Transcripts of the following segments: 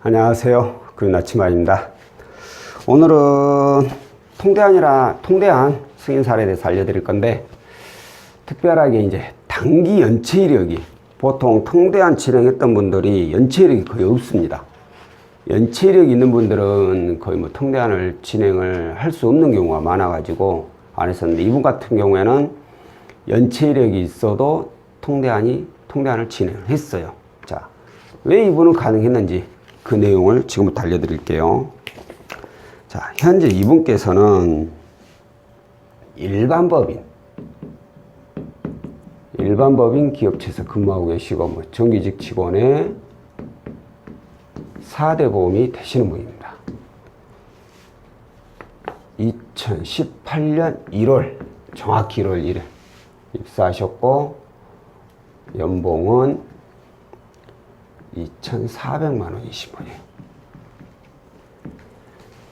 안녕하세요. 구윤아치마입니다. 오늘은 통대안이라 통대안 승인 사례에 대해서 알려드릴 건데 특별하게 이제 단기 연체 이력이 보통 통대안 진행했던 분들이 연체 이력이 거의 없습니다. 연체 이력이 있는 분들은 거의 뭐 통대안을 진행을 할 수 없는 경우가 많아가지고 안 했었는데 이분 같은 경우에는 연체 이력이 있어도 통대안이 통대안을 진행을 했어요. 자, 왜 이분은 가능했는지 그 내용을 지금부터 알려드릴게요. 자, 현재 이분께서는 일반 법인, 일반 법인 기업체에서 근무하고 계시고, 뭐, 정규직 직원의 4대 보험이 되시는 분입니다. 2018년 1월, 정확히 1월 1일 입사하셨고, 연봉은 2,400만 원이신 분이에요.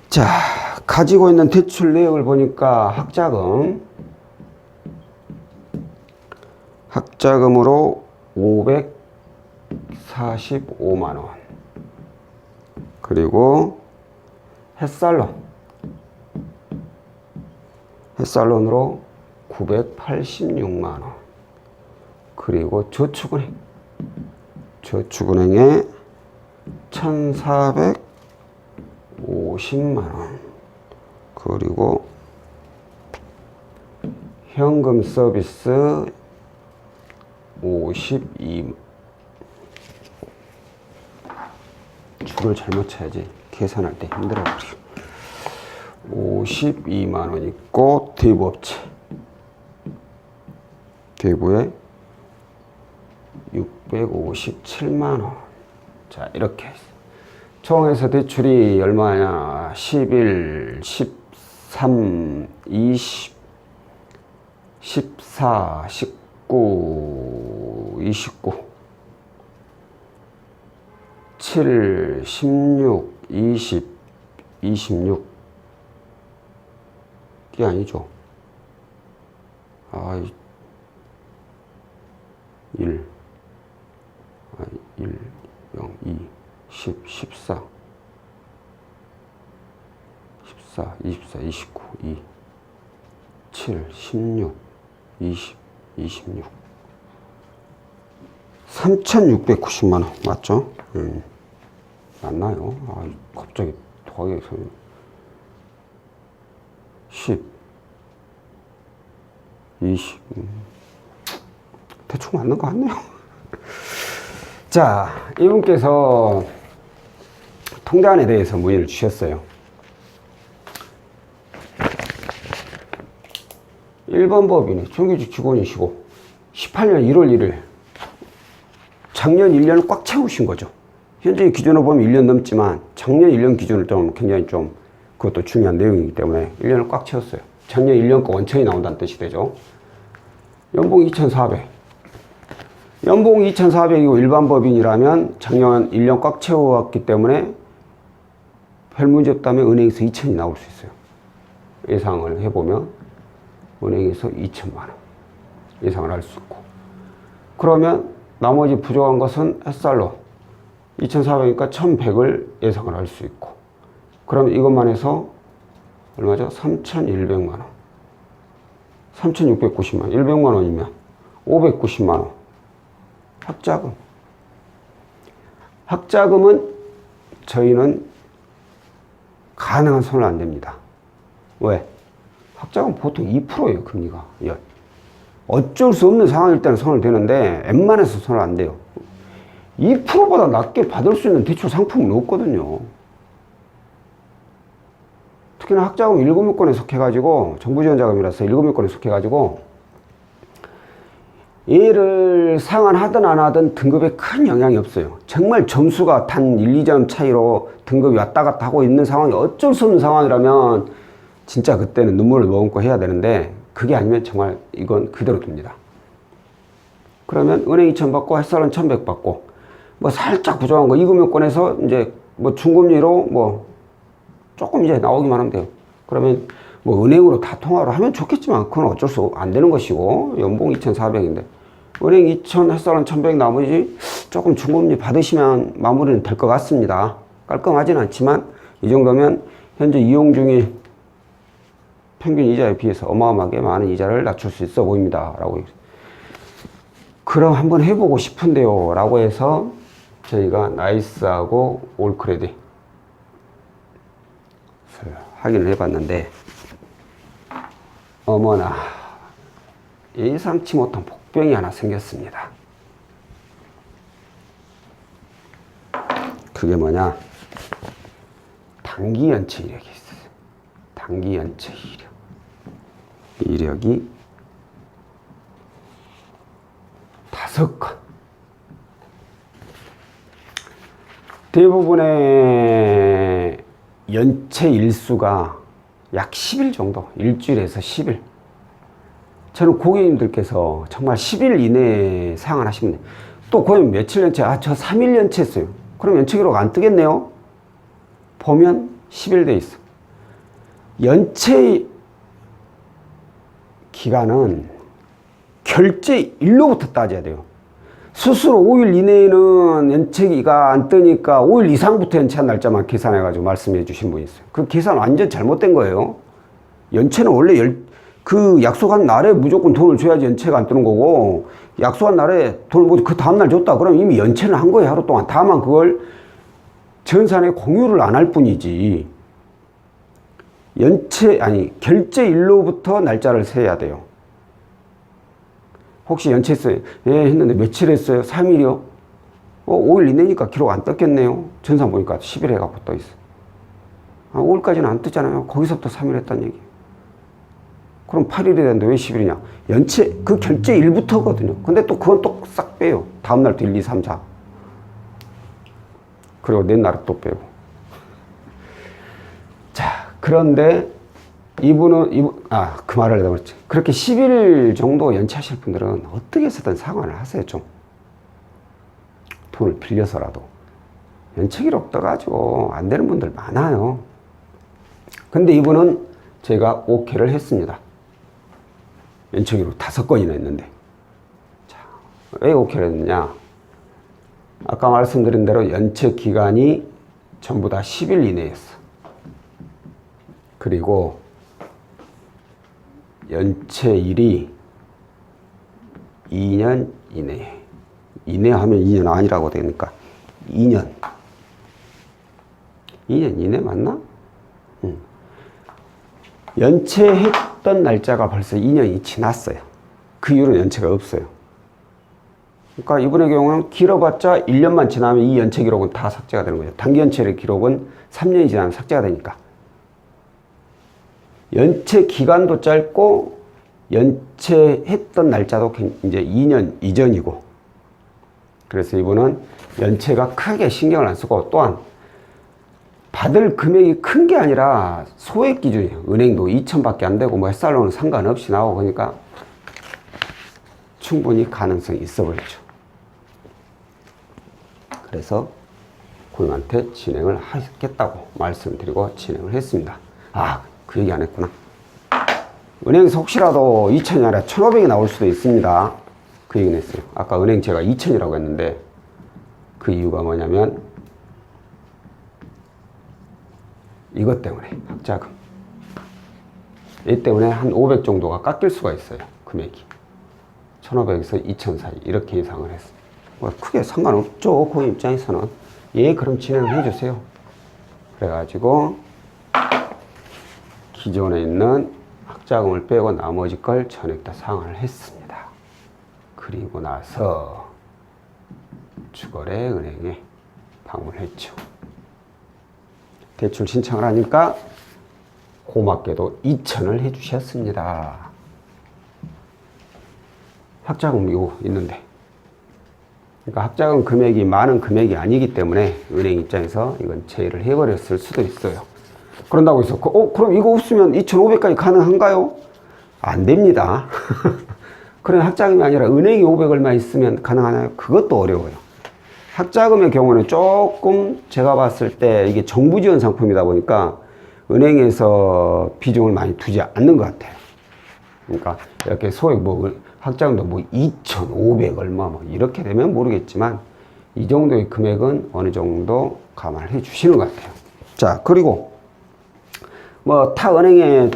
자, 가지고 있는 대출 내역을 보니까 학자금, 학자금으로 545만 원. 그리고 햇살론, 햇살론으로 986만 원. 그리고 저축은행, 저축은행에 1,450만 원. 그리고 현금 서비스 52 줄을 잘못 쳐야지 계산할 때 힘들어 버려. 52만 원 있고 대부업체 대부에 657만 원. 자, 이렇게. 총에서 대출이 얼마냐? 11, 13, 20, 14, 19, 29, 7, 16, 20, 26. 이게 아니죠. 아, 1. 아, 1, 0, 2, 10, 14, 14, 24, 29, 2, 7, 16, 20, 26. 3,690만 원 맞죠? 음. 맞나요? 아, 갑자기 더하기에서 10, 20. 음. 대충 맞는 것 같네요. 자, 이분께서 통대안에 대해서 문의를 주셨어요. 1번 법인이 정규직 직원이시고 18년 1월 1일 작년 1년을 꽉 채우신 거죠. 현재 기준으로 보면 1년 넘지만 작년 1년 기준을 좀 굉장히 좀 그것도 중요한 내용이기 때문에 1년을 꽉 채웠어요. 작년 1년 거 원천이 나온다는 뜻이 되죠. 연봉 2,400. 연봉 2,400이고 일반 법인이라면 작년 1년 꽉 채워왔기 때문에 별 문제 없다면 은행에서 2천이 나올 수 있어요. 예상을 해보면 은행에서 2천만 원 예상을 할 수 있고. 그러면 나머지 부족한 것은 햇살로 2,400이니까 1,100을 예상을 할 수 있고. 그럼 이것만 해서 얼마죠? 3,100만 원. 3,690만 원. 100만 원이면 590만 원. 학자금. 학자금은 저희는 가능한 손을 안 댑니다 왜? 학자금 보통 2%예요 금리가 연. 어쩔 수 없는 상황일 때는 손을 대는데 웬만해서 손을 안 대요 2%보다 낮게 받을 수 있는 대출 상품은 없거든요 특히나 학자금 7건에 속해가지고 정부 지원 자금이라서 7건에 속해가지고 얘를 상환하든 안 하든 등급에 큰 영향이 없어요. 정말 점수가 단 1, 2점 차이로 등급이 왔다 갔다 하고 있는 상황이 어쩔 수 없는 상황이라면 진짜 그때는 눈물을 머금고 해야 되는데 그게 아니면 정말 이건 그대로 둡니다. 그러면 은행 2천 받고 햇살은 1,100 받고 뭐 살짝 부족한 거 이금융권에서 이제 뭐 중금리로 뭐 조금 이제 나오기만 하면 돼요. 그러면 뭐 은행으로 다 통화를 하면 좋겠지만 그건 어쩔 수 안 되는 것이고 연봉 2,400인데 은행 2,000 햇살은 1,100 나머지 조금 중금리 받으시면 마무리는 될 것 같습니다. 깔끔하진 않지만 이 정도면 현재 이용 중인 평균 이자에 비해서 어마어마하게 많은 이자를 낮출 수 있어 보입니다. 라고. 그럼 한번 해보고 싶은데요. 라고 해서 저희가 나이스하고 올크레딧 확인을 해봤는데 어머나 예상치 못한 복병이 하나 생겼습니다. 그게 뭐냐? 단기 연체 이력이 있어요. 단기 연체 이력. 이력이 다섯 건. 대부분의 연체 일수가 약 10일 정도, 일주일에서 10일. 저는 고객님들께서 정말 10일 이내에 사용을 하시면 돼요. 또 고객님 며칠 연체? 아, 저 3일 연체했어요. 그럼 연체 기록 안 뜨겠네요? 보면 10일 돼 있어. 연체 기간은 결제일로부터 따져야 돼요. 스스로 5일 이내에는 연체기가 안 뜨니까 5일 이상부터 연체한 날짜만 계산해가지고 말씀해 주신 분이 있어요. 그 계산 완전 잘못된 거예요. 연체는 원래 열, 그 약속한 날에 무조건 돈을 줘야지 연체가 안 뜨는 거고, 약속한 날에 돈을 뭐그 다음날 줬다. 그럼 이미 연체는 한 거예요, 하루 동안. 다만 그걸 전산에 공유를 안 할 뿐이지. 연체, 아니, 결제일로부터 날짜를 세야 돼요. 혹시 연체했어요? 예, 했는데 며칠 했어요? 3일이요? 어, 5일 이내니까 기록 안 떴겠네요. 전산 보니까 10일 해갖고 떠 있어. 아, 5일까지는 안 뜨잖아요. 거기서부터 3일 했단 얘기. 그럼 8일이 됐는데 왜 10일이냐? 연체, 그 결제 일부터거든요. 근데 또 그건 또 싹 빼요. 다음날 또 1, 2, 3, 4. 그리고 내날에 또 빼고. 자, 그런데 이분은, 이분, 아, 그 말을 내가 그랬지. 그렇게 10일 정도 연체하실 분들은 어떻게 해서든 상환을 하세요, 좀. 돈을 빌려서라도. 연체 기록 떠가지고 안 되는 분들 많아요. 근데 이분은 제가 오케이를 했습니다. 연체 기록 다섯 건이나 있는데. 자, 왜 오케이를 했느냐? 아까 말씀드린 대로 연체 기간이 전부 다 10일 이내였어. 그리고 연체일이 2년 이내. 이내 하면 2년 아니라고 되니까 2년. 2년 이내 맞나? 응. 연체했 던 날짜가 벌써 2년이 지났어요. 그 이후로 연체가 없어요. 그러니까 이분의 경우는 길어봤자 1년만 지나면 이 연체 기록은 다 삭제가 되는 거죠. 단기 연체의 기록은 3년이 지나면 삭제가 되니까. 연체 기간도 짧고 연체했던 날짜도 이제 2년 이전이고 그래서 이분은 연체가 크게 신경을 안 쓰고 또한 받을 금액이 큰 게 아니라 소액 기준이에요. 은행도 2천밖에 안 되고 뭐 햇살로는 상관없이 나오고 그러니까 충분히 가능성이 있어 보이죠. 그래서 고객한테 진행을 하겠다고 말씀드리고 진행을 했습니다. 아, 그 얘기 안 했구나. 은행에서 혹시라도 2천이 아니라 1,500이 나올 수도 있습니다. 그 얘기는 했어요. 아까 은행 제가 2천이라고 했는데 그 이유가 뭐냐면 이것 때문에 학자금. 이 때문에 한 500 정도가 깎일 수가 있어요. 금액이. 1,500에서 2,000 사이 이렇게 예상을 했어요. 뭐 크게 상관없죠. 그 입장에서는. 예, 그럼 진행을 해주세요. 그래가지고 기존에 있는 학자금을 빼고 나머지 걸 전액 다 상환을 했습니다. 그리고 나서 주거래 은행에 방문했죠. 대출 신청을 하니까 고맙게도 2천을 해주셨습니다. 학자금 이거 있는데. 그러니까 학자금 금액이 많은 금액이 아니기 때문에 은행 입장에서 이건 제의를 해버렸을 수도 있어요. 그런다고 해서, 그, 어, 그럼 이거 없으면 2,500까지 가능한가요? 안 됩니다. 그런 학자금이 아니라 은행이 500 얼마 있으면 가능하나요? 그것도 어려워요. 학자금의 경우는 조금 제가 봤을 때 이게 정부 지원 상품이다 보니까 은행에서 비중을 많이 두지 않는 것 같아요. 그러니까 이렇게 소액 뭐 학자금도 뭐 2,500 얼마 뭐 이렇게 되면 모르겠지만 이 정도의 금액은 어느 정도 감안을 해 주시는 것 같아요. 자, 그리고 뭐 타 은행에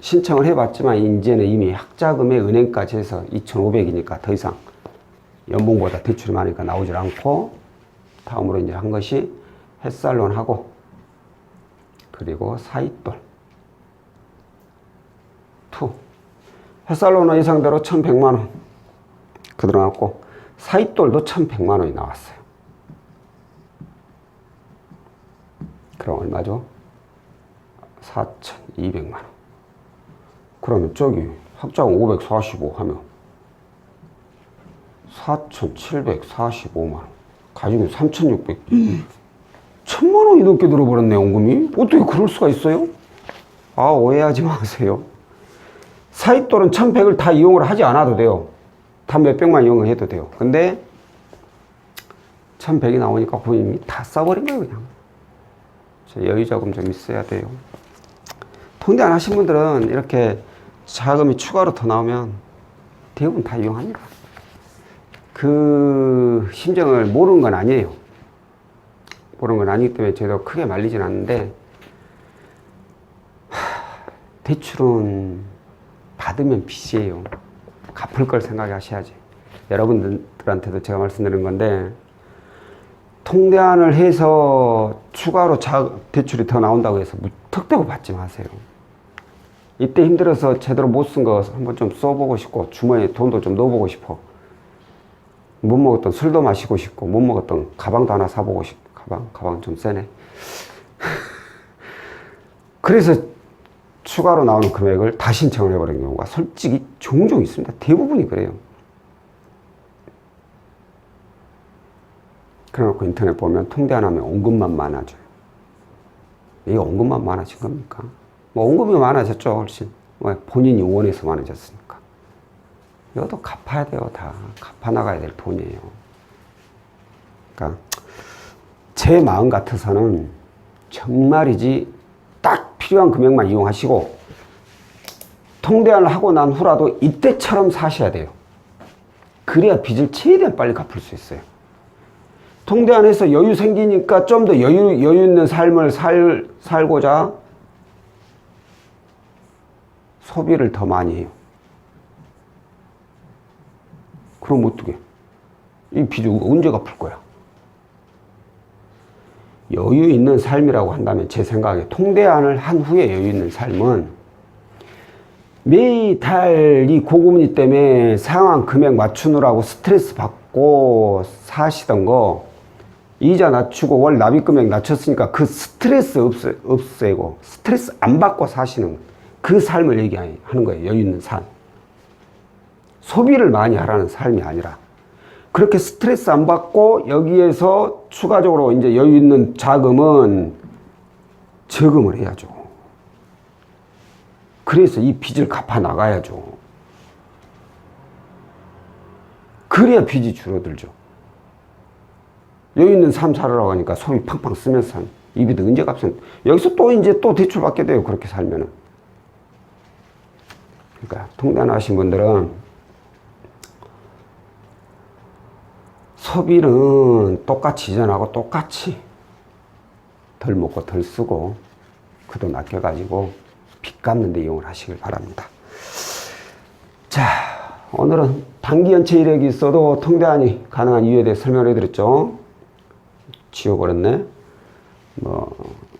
신청을 해봤지만 이제는 이미 학자금의 은행까지 해서 2,500이니까 더 이상 연봉보다 대출이 많으니까 나오질 않고 다음으로 이제 한 것이 햇살론하고 그리고 사이돌 투 햇살론은 예상대로 1,100만 원 그들어갔고 사이돌도 1,100만 원이 나왔어요. 그럼 얼마죠? 4,200만 원. 그러면 저기 학자금 545 하면 4,745만 원. 가지고 3,600. 천만 원이 넘게 들어버렸네, 원금이. 어떻게 그럴 수가 있어요? 아, 오해하지 마세요. 사이돌은 1,100을 다 이용을 하지 않아도 돼요. 다 몇백만 이용을 해도 돼요. 근데 1,100이 나오니까 고객님이 다 써버린 거예요, 그냥. 저 여유 자금 좀 있어야 돼요. 통대 안 하신 분들은 이렇게 자금이 추가로 더 나오면 대부분 다 이용합니다. 그 심정을 모르는 건 아니에요. 모르는 건 아니기 때문에 저희도 크게 말리진 않는데 하, 대출은 받으면 빚이에요. 갚을 걸 생각하셔야지. 여러분들한테도 제가 말씀드린 건데 통대안을 해서 추가로 자, 대출이 더 나온다고 해서 무턱대고 받지 마세요. 이때 힘들어서 제대로 못 쓴 거 한번 좀 써보고 싶고 주머니에 돈도 좀 넣어보고 싶어. 못 먹었던 술도 마시고 싶고 못 먹었던 가방도 하나 사보고 싶고 가방 가방 좀 세네. 그래서 추가로 나오는 금액을 다 신청을 해버리는 경우가 솔직히 종종 있습니다. 대부분이 그래요. 그래놓고 인터넷 보면 통대 안 하면 원금만 많아져요. 이게 원금만 많아진 겁니까? 뭐 원금이 많아졌죠, 훨씬. 왜? 본인이 원해서 많아졌으니까. 이것도 갚아야 돼요, 다. 갚아 나가야 될 돈이에요. 그러니까 제 마음 같아서는 정말이지 딱 필요한 금액만 이용하시고 통대안을 하고 난 후라도 이때처럼 사셔야 돼요. 그래야 빚을 최대한 빨리 갚을 수 있어요. 통대안에서 여유 생기니까 좀 더 여유, 여유 있는 삶을 살, 살고자 소비를 더 많이 해요. 그럼 어떻게? 이 빚을 언제 갚을 거야? 여유 있는 삶이라고 한다면 제 생각에 통대안을 한 후에 여유 있는 삶은 매달 이 고금리 때문에 상황 금액 맞추느라고 스트레스 받고 사시던 거 이자 낮추고 월 납입 금액 낮췄으니까 그 스트레스 없애, 없애고 스트레스 안 받고 사시는 그 삶을 얘기하는 거예요. 여유 있는 삶. 소비를 많이 하라는 삶이 아니라 그렇게 스트레스 안 받고 여기에서 추가적으로 이제 여유 있는 자금은 저금을 해야죠. 그래서 이 빚을 갚아 나가야죠. 그래야 빚이 줄어들죠. 여유 있는 삶 살으라고 하니까 소비 팡팡 쓰면서 이 빚을 언제 갚습니 여기서 또 이제 또 대출 받게 돼요. 그렇게 살면은. 그러니까 통단하신 분들은 소비는 똑같이 이전하고 똑같이 덜 먹고 덜 쓰고 그 돈 아껴가지고 빚 갚는 데 이용을 하시길 바랍니다. 자, 오늘은 단기 연체 이력이 있어도 통대안이 가능한 이유에 대해 설명을 해드렸죠. 지워버렸네. 뭐,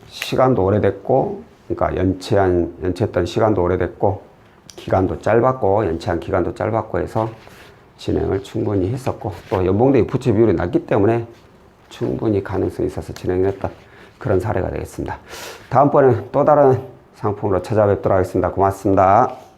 시간도 오래됐고, 그러니까 연체한, 연체했던 시간도 오래됐고, 기간도 짧았고, 연체한 기간도 짧았고 해서 진행을 충분히 했었고 또 연봉대비 부채 비율이 낮기 때문에 충분히 가능성이 있어서 진행했던 그런 사례가 되겠습니다. 다음번에는 또 다른 상품으로 찾아뵙도록 하겠습니다. 고맙습니다.